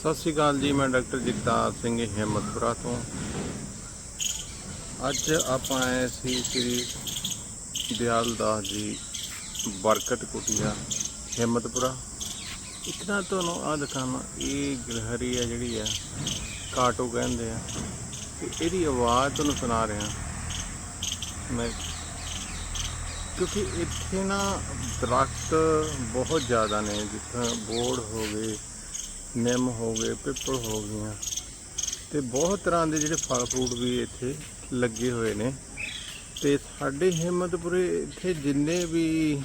ਸਤਿ ਸ਼੍ਰੀ ਅਕਾਲ ਜੀ, ਮੈਂ ਡਾਕਟਰ ਜਗਤਾਰ ਸਿੰਘ ਹਿੰਮਤਪੁਰਾ ਤੋਂ। ਅੱਜ ਆਪਾਂ ਆਏ ਸੀ ਸ੍ਰੀ ਦਿਆਲ ਦਾਸ ਜੀ ਬਰਕਤ ਕੁਟੀਆ ਹਿੰਮਤਪੁਰਾ। ਇੱਕ ਨਾ ਤੁਹਾਨੂੰ ਆ ਦਿਖਾਵਾਂ, ਇਹ ਗਿਲਹਰੀ ਆ ਜਿਹੜੀ ਆ, ਕਾਟੋ ਕਹਿੰਦੇ ਆ। ਤੇ ਇਹਦੀ ਆਵਾਜ਼ ਤੁਹਾਨੂੰ ਸੁਣਾ ਰਿਹਾ। ਮੈਂ ਕਿਉਂਕਿ ਇੱਥੇ ਨਾ ਦਰਖਤ ਬਹੁਤ ਜ਼ਿਆਦਾ ਨੇ, ਜਿੱਥੇ ਬੋੜ ਹੋ ਗਏ ਨਿੰਮ ਹੋ ਗਏ, ਪਿੱਪਲ ਹੋ ਗਈਆਂ। ਤੇ ਬਹੁਤ ਤਰ੍ਹਾਂ ਦੇ ਜਿਹੜੇ ਫਲ ਫਰੂਟ ਵੀ ਇੱਥੇ ਲੱਗੇ ਹੋਏ ਨੇ। ਤੇ ਸਾਡੇ ਹਿੰਮਤਪੁਰੇ ਇੱਥੇ ਜਿੰਨੇ ਵੀ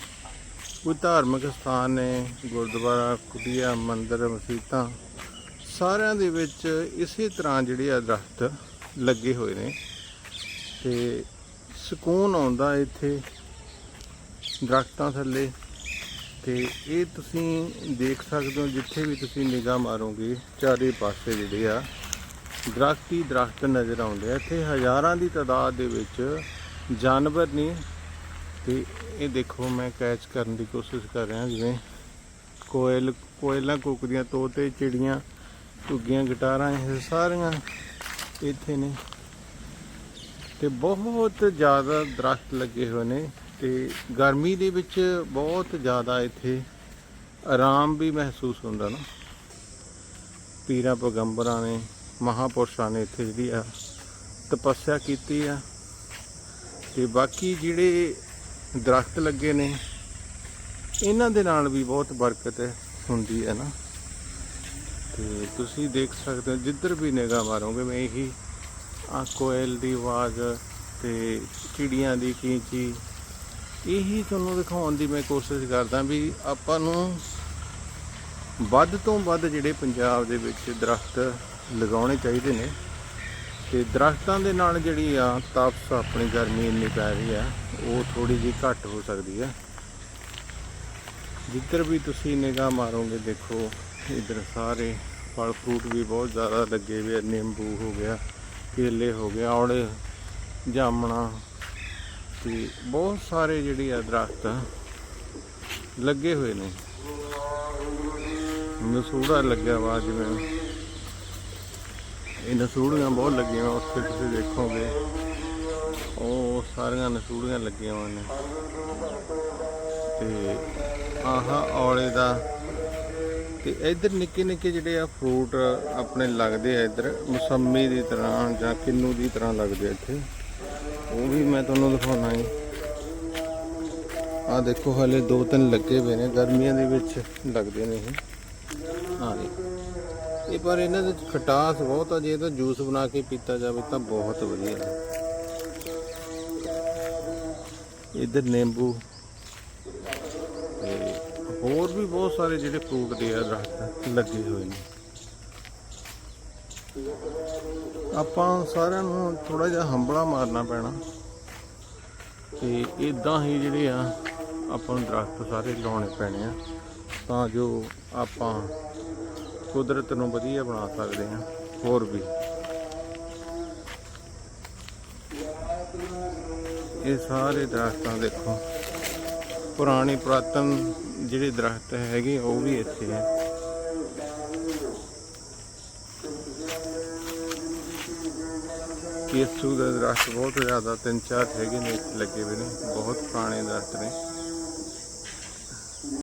ਕੋਈ ਧਾਰਮਿਕ ਸਥਾਨ ਨੇ, ਗੁਰਦੁਆਰਾ ਕੁਟੀਆ ਮੰਦਿਰ, ਮਸਜਿਦਾਂ, ਸਾਰਿਆਂ ਦੇ ਵਿੱਚ ਇਸੇ ਤਰ੍ਹਾਂ ਜਿਹੜੇ ਆ ਦਰਖਤ ਲੱਗੇ ਹੋਏ ਨੇ। ਤੇ ਸਕੂਨ ਆਉਂਦਾ ਇੱਥੇ ਦਰਖਤਾਂ ਥੱਲੇ। ਤੇ ਇਹ ਤੁਸੀਂ ਦੇਖ ਸਕਦੇ ਹੋ ਜਿੱਥੇ ਵੀ ਤੁਸੀਂ ਨਿਗਾਹ ਮਾਰੋਗੇ, ਚਾਰੇ ਪਾਸੇ ਜਿਹੜੇ ਆ, ਦਰਖਤ ਹੀ ਦਰਖਤ ਨਜ਼ਰ ਆਉਂਦੇ ਆ। ਇੱਥੇ ਹਜ਼ਾਰਾਂ ਦੀ ਤਾਦਾਦ ਦੇ ਵਿੱਚ ਜਾਨਵਰ ਨੇ ਤੇ ਇਹ ਦੇਖੋ ਮੈਂ ਕੈਚ ਕਰਨ ਦੀ ਕੋਸ਼ਿਸ਼ ਕਰ ਰਿਹਾ, ਜਿਵੇਂ ਕੋਇਲ, ਕੋਇਲਾਂ ਕੁਕਰੀਆਂ ਤੋਤੇ ਚਿੜੀਆਂ ਘੁੱਗੀਆਂ ਗਿਟਾਰਾਂ, ਇਹ ਸਾਰੀਆਂ ਇੱਥੇ ਨੇ। ਤੇ ਬਹੁਤ ਜ਼ਿਆਦਾ ਦਰਖਤ ਲੱਗੇ ਹੋਏ ਨੇ। ਤੇ ਗਰਮੀ ਦੇ ਵਿੱਚ ਬਹੁਤ ਜ਼ਿਆਦਾ ਇੱਥੇ ਆਰਾਮ ਵੀ ਮਹਿਸੂਸ ਹੁੰਦਾ ਨਾ। ਪੀਰਾਂ ਪੈਗੰਬਰਾਂ ਨੇ, ਮਹਾਪੁਰਸ਼ਾਂ ਨੇ ਇੱਥੇ ਜਿਹੜੀ ਆ ਤਪੱਸਿਆ ਕੀਤੀ ਆ। ਤੇ ਬਾਕੀ ਜਿਹੜੇ ਦਰਖਤ ਲੱਗੇ ਨੇ, ਇਹਨਾਂ ਦੇ ਨਾਲ ਵੀ ਬਹੁਤ ਬਰਕਤ ਹੁੰਦੀ ਹੈ ਨਾ। ਤੇ ਤੁਸੀਂ ਦੇਖ ਸਕਦੇ ਹੋ, ਜਿੱਧਰ ਵੀ ਨਿਗਾਹ ਮਾਰੋਗੇ, ਮੈਂ ਇਹੀ ਆ ਕੋਇਲ ਦੀ ਆਵਾਜ਼ ਤੇ ਚਿੜੀਆਂ ਦੀ ਕੀਚੀ ਇਹੀ ਤੁਹਾਨੂੰ ਦਿਖਾਉਣ ਦੀ ਮੈਂ ਕੋਸ਼ਿਸ਼ ਕਰਦਾ ਵੀ ਆਪਾਂ ਨੂੰ ਵੱਧ ਤੋਂ ਵੱਧ ਜਿਹੜੇ ਪੰਜਾਬ ਦੇ ਵਿੱਚ ਦਰਖਤ ਲਗਾਉਣੇ ਚਾਹੀਦੇ ਨੇ ਤੇ ਦਰਖਤਾਂ ਦੇ ਨਾਲ ਜਿਹੜੀ ਆ ਤਾਪਸ ਆਪਣੀ ਗਰਮੀ ਇੰਨੀ ਪੈ ਰਹੀ ਆ, ਉਹ ਥੋੜੀ ਜਿਹੀ ਘੱਟ ਹੋ ਸਕਦੀ ਆ। ਜਿੱਧਰ ਵੀ ਤੁਸੀਂ ਨਿਗਾਹ ਮਾਰੋਗੇ, ਦੇਖੋ ਇਧਰ ਸਾਰੇ ਫਲ ਫਰੂਟ ਵੀ ਬਹੁਤ ਜ਼ਿਆਦਾ ਲੱਗੇ ਹੋਏ ਆ, ਨਿੰਬੂ ਹੋ ਗਿਆ, ਕੇਲੇ ਹੋ ਗਏ ਔਲੇ ਜਾਮਣਾ ਤੇ ਬਹੁਤ ਸਾਰੇ ਜਿਹੜੇ ਆ ਦਰਖਤ ਲੱਗੇ ਹੋਏ ਨੇ। ਨਸੂੜਾ ਲੱਗਿਆ ਵਾ ਜਿਵੇਂ। ਇਹ ਨਸੂੜੀਆਂ ਬਹੁਤ ਲੱਗੀਆਂ ਵਾਂ, ਉੱਥੇ ਤੁਸੀਂ ਦੇਖੋਗੇ। ਉਹ ਸਾਰੀਆਂ ਨਸੂੜੀਆਂ ਲੱਗੀਆਂ ਹੋਈਆਂ ਨੇ। ਤੇ ਆਹ ਔਲੇ ਦਾ। ਤੇ ਇੱਧਰ ਨਿੱਕੇ ਨਿੱਕੇ ਜਿਹੜੇ ਆ ਫਰੂਟ ਆਪਣੇ ਲੱਗਦੇ ਆ ਇੱਧਰ ਮੌਸੰਮੀ ਦੀ ਤਰ੍ਹਾਂ ਜਾਂ ਕਿੰਨੂ ਦੀ ਤਰ੍ਹਾਂ ਲੱਗਦੇ ਇੱਥੇ। ਉਹ ਵੀ ਮੈਂ ਤੁਹਾਨੂੰ ਦਿਖਾਉਣਾ ਹੈ ਆ ਦੇਖੋ, ਹਲੇ ਦੋ ਤਿੰਨ ਲੱਗੇ ਹੋਏ ਨੇ। ਗਰਮੀਆਂ ਦੇ ਵਿੱਚ ਲੱਗਦੇ ਨੇ ਇਹ ਹਾਂ ਜੀ ਇਹ ਪਰ ਇਹਨਾਂ ਦੇ ਖਟਾਸ ਬਹੁਤ ਆ। ਜੇ ਇਹਦਾ ਜੂਸ ਬਣਾ ਕੇ ਪੀਤਾ ਜਾਵੇ ਤਾਂ ਬਹੁਤ ਵਧੀਆ। ਇਧਰ ਨਿੰਬੂ। ਤੇ ਹੋਰ ਵੀ ਬਹੁਤ ਸਾਰੇ ਜਿਹੜੇ ਫਰੂਟ ਦੇ ਆ ਦਰਖਤ ਲੱਗੇ ਹੋਏ ਨੇ। ਆਪਾਂ ਸਾਰਿਆਂ ਨੂੰ ਥੋੜਾ ਜਿਹਾ ਹੰਬਲਾ ਮਾਰਨਾ ਪੈਣਾ। ਤੇ ਇਦਾਂ ਹੀ ਜਿਹੜੇ ਆ, ਆਪਾਂ ਨੂੰ ਦਰਖਤ ਸਾਰੇ ਲਾਉਣੇ ਪੈਣੇ ਆ। ਤਾਂ ਜੋ ਆਪਾਂ ਕੁਦਰਤ ਨੂੰ ਵਧੀਆ ਬਣਾ ਸਕਦੇ ਹਾਂ, ਹੋਰ ਵੀ। ਇਹ ਸਾਰੇ ਦਰਖਤਾਂ ਦੇਖੋ। ਪੁਰਾਣੀ, ਪੁਰਾਤਨ ਜਿਹੜੇ ਦਰਖਤ ਹੈਗੇ, ਉਹ ਵੀ ਇੱਥੇ ਹੈ ਕੇਸੂ ਦਾ ਦਰਖਤ ਬਹੁਤ ਜ਼ਿਆਦਾ ਤਿੰਨ ਚਾਰ ਹੈਗੇ ਨੇ, ਇੱਥੇ ਲੱਗੇ ਹੋਏ ਨੇ, ਬਹੁਤ ਪੁਰਾਣੇ ਦਰਖਤ ਨੇ।